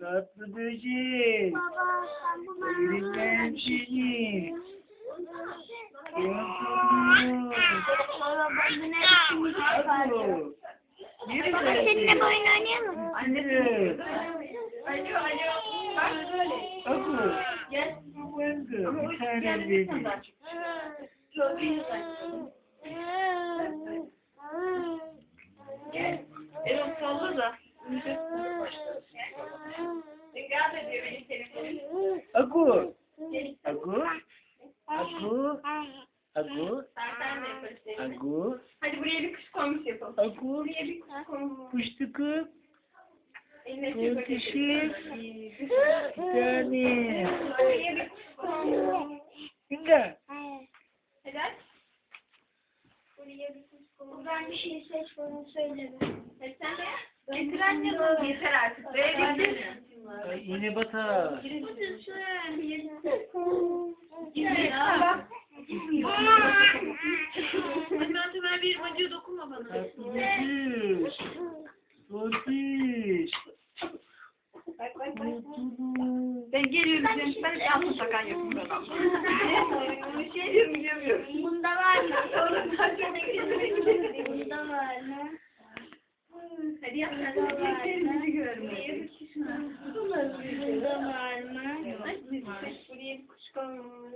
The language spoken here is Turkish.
Tatlı böcek. Ben seni. Seninle bu oyun oynayalım mı? Anne. Alo alo. Bak böyle. Aku. Gel. Bir tane benim. Çok iyi. Gel. Erol salla da. Gel de diyor benim telefonum. Aku. Aku. Aku. Aku. Sen sen de yaparız seni. Aku. Hadi buraya bir kuş koymuş yapalım. Aku. Buraya bir kuş koymuş. Teşekkür. getir. Bir tane. Buraya bir kuş koymuş. Hadi aç. Buraya bir kuş koymuş. Ben bir şey seç bana söyle. Sen de yap. Getir anne bunu. Yeter artık. Yine batar. Hadi ben Tümer bir acıya dokunma bana. Bak. Mutluluk. Ben geliyorum canım. Ben altın takan yapıyorum. Bir şey diyorum diyemiyorum. Bunda var mı? Bunda var mı? Hadi yap. Hadi Bunda var